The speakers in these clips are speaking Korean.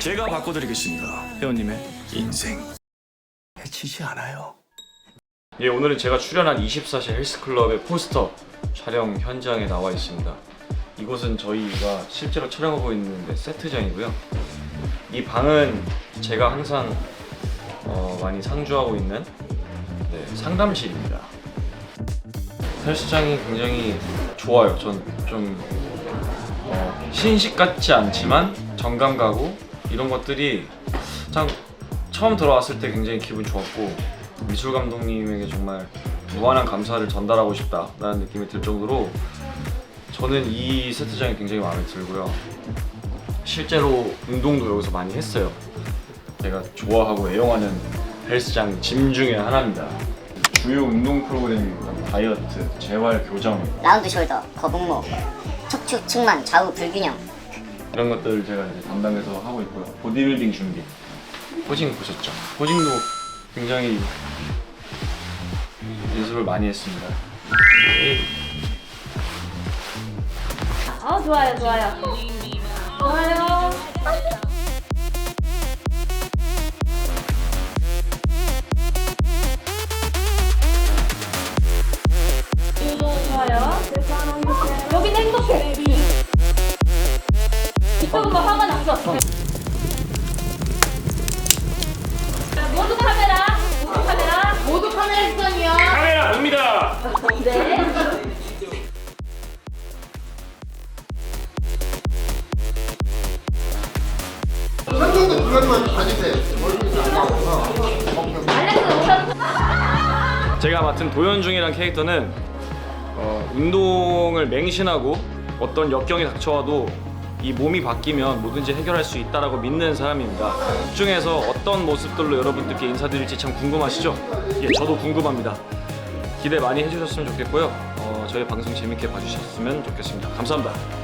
제가 바꿔드리겠습니다. 회원님의 인생 해치지 않아요. 예, 오늘은 제가 출연한 24시 헬스클럽의 포스터 촬영 현장에 나와 있습니다. 이곳은 저희가 실제로 촬영하고 있는데 세트장이고요. 이 방은 제가 항상 어, 많이 상주하고 있는 네, 상담실입니다. 헬스장이 굉장히 좋아요. 전좀 어, 신식 같지 않지만 정감 가고 이런 것들이 참 처음 들어왔을 때 굉장히 기분 좋았고 미술 감독님에게 정말 무한한 감사를 전달하고 싶다라는 느낌이 들 정도로 저는 이 세트장이 굉장히 마음에 들고요. 실제로 운동도 여기서 많이 했어요. 제가 좋아하고 애용하는 헬스장 짐 중에 하나입니다. 주요 운동 프로그램입니다. 다이어트, 재활 교정 라운드 숄더, 거북목, 척추 측만 좌우 불균형, 이런 것들을 제가 이제 담당해서 하고 있고요. 보디빌딩 준비. 포징 보셨죠? 포징도 굉장히 연습을 많이 했습니다. 아 좋아요. 좋아요. 좋아요. 좋아요. 여긴 행복해 제가 맡은 도현중이란 캐릭터는 어, 운동을 맹신하고 어떤 역경이 닥쳐와도 이 몸이 바뀌면 뭐든지 해결할 수 있다라고 믿는 사람입니다. 그 중에서 어떤 모습들로 여러분들께 인사드릴지 참 궁금하시죠? 예, 저도 궁금합니다. 기대 많이 해주셨으면 좋겠고요. 어, 저희 방송 재밌게 봐주셨으면 좋겠습니다. 감사합니다.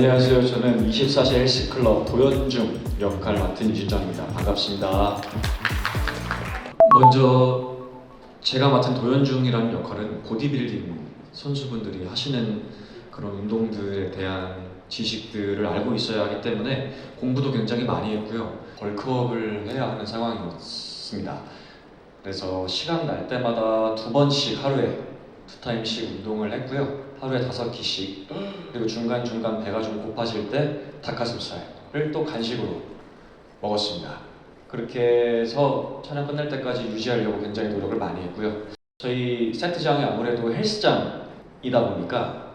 안녕하세요. 저는 24시 헬스클럽 도현중 역할 맡은 이준정입니다. 반갑습니다. 먼저 제가 맡은 도현중이라는 역할은 보디빌딩 선수분들이 하시는 그런 운동들에 대한 지식들을 알고 있어야 하기 때문에 공부도 굉장히 많이 했고요. 벌크업을 해야 하는 상황이었습니다. 그래서 시간 날 때마다 두 번씩 하루에 두 타임씩 운동을 했고요. 하루에 다섯 끼씩 그리고 중간 중간 배가 좀 고파질 때 닭가슴살을 또 간식으로 먹었습니다. 그렇게 해서 촬영 끝날 때까지 유지하려고 굉장히 노력을 많이 했고요. 저희 세트장이 아무래도 헬스장이다 보니까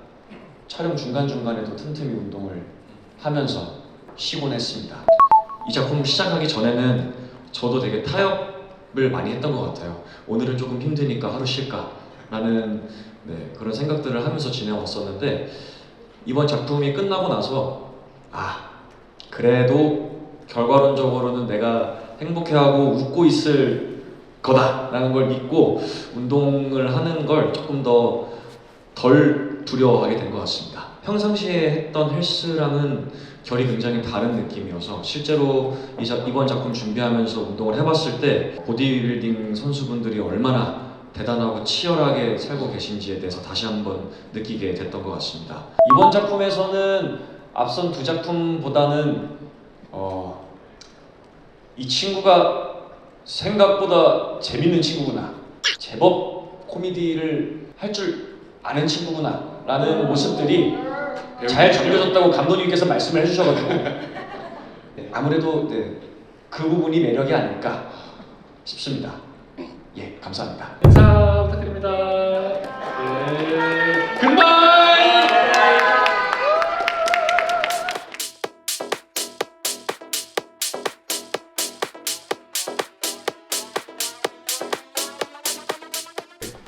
촬영 중간 중간에도 틈틈이 운동을 하면서 쉬곤 했습니다. 이 작품 시작하기 전에는 저도 되게 타협을 많이 했던 것 같아요. 오늘은 조금 힘드니까 하루 쉴까 라는 네, 그런 생각들을 하면서 지내왔었는데 이번 작품이 끝나고 나서 아 그래도 결과론적으로는 내가 행복해하고 웃고 있을 거다라는 걸 믿고 운동을 하는 걸 조금 더 덜 두려워하게 된 것 같습니다. 평상시에 했던 헬스랑은 결이 굉장히 다른 느낌이어서 실제로 이 작- 이번 작품 준비하면서 운동을 해봤을 때 보디빌딩 선수분들이 얼마나 대단하고 치열하게 살고 계신지에 대해서 다시 한번 느끼게 됐던 것 같습니다. 이번 작품에서는 앞선 두 작품보다는 어, 이 친구가 생각보다 재밌는 친구구나. 제법 코미디를 할 줄 아는 친구구나 라는 모습들이 잘 전해졌다고 감독님께서 말씀을 해주셔가지고 네, 아무래도 네, 그 부분이 매력이 아닐까 싶습니다. 예, 감사합니다. 인사 부탁드립니다. 네, 굿바이!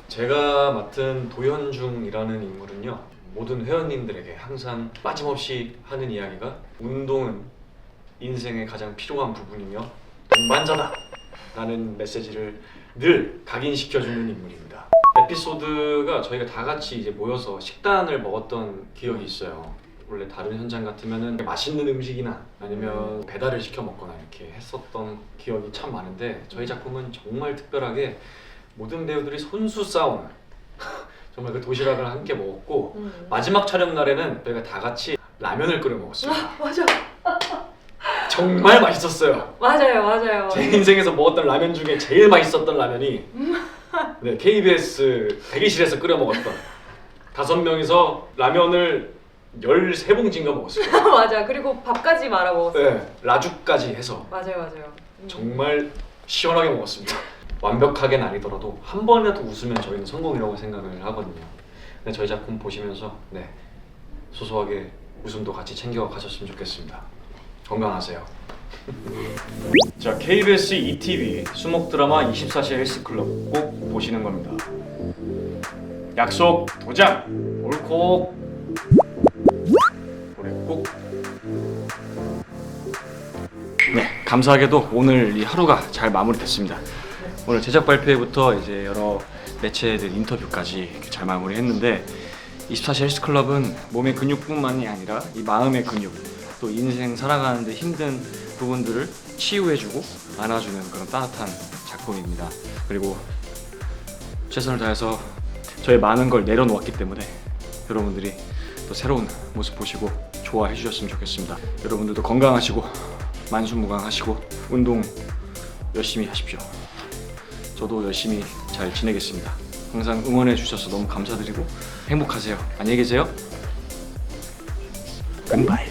제가 맡은 도현중이라는 인물은요 모든 회원님들에게 항상 빠짐없이 하는 이야기가 운동은 인생의 가장 필요한 부분이며 동반자다 라는 메시지를 늘 각인시켜주는 인물입니다 에피소드가 저희가 다 같이 이제 모여서 식단을 먹었던 기억이 있어요 원래 다른 현장 같으면은 맛있는 음식이나 아니면 배달을 시켜 먹거나 이렇게 했었던 기억이 참 많은데 저희 작품은 정말 특별하게 모든 배우들이 손수 싸움 정말 그 도시락을 함께 먹었고 음. 마지막 촬영 날에는 저희가 다 같이 라면을 끓여 먹었어요. 맞아. 정말 맛있었어요. 맞아요, 맞아요. 제 인생에서 먹었던 라면 중에 제일 맛있었던 라면이 네, KBS 대기실에서 끓여 먹었던 다섯 명이서 라면을 13봉지인가 먹었어요. 맞아. 그리고 밥까지 말아 먹었어. 네, 라죽까지 해서 맞아요, 맞아요. 음. 정말 시원하게 먹었습니다. 완벽하게는 아니더라도 한 번이라도 웃으면 저희는 성공이라고 생각을 하거든요. 근데 저희 작품 보시면서 네 소소하게 웃음도 같이 챙겨 가셨으면 좋겠습니다. 건강하세요. 자 KBS ETV 수목 드라마 24시 헬스클럽 꼭 보시는 겁니다. 약속 도장 옳고 올해 꼭 네, 감사하게도 오늘 이 하루가 잘 마무리됐습니다. 오늘 제작 발표회부터 이제 여러 매체들 인터뷰까지 잘 마무리했는데 24시 헬스클럽은 몸의 근육뿐만이 아니라 이 마음의 근육 또 인생 살아가는데 힘든 부분들을 치유해주고 안아주는 그런 따뜻한 작품입니다. 그리고 최선을 다해서 저의 많은 걸 내려놓았기 때문에 여러분들이 또 새로운 모습 보시고 좋아해 주셨으면 좋겠습니다. 여러분들도 건강하시고 만수무강하시고 운동 열심히 하십시오. 저도 열심히 잘 지내겠습니다. 항상 응원해 주셔서 너무 감사드리고 행복하세요. 안녕히 계세요. 굿바이.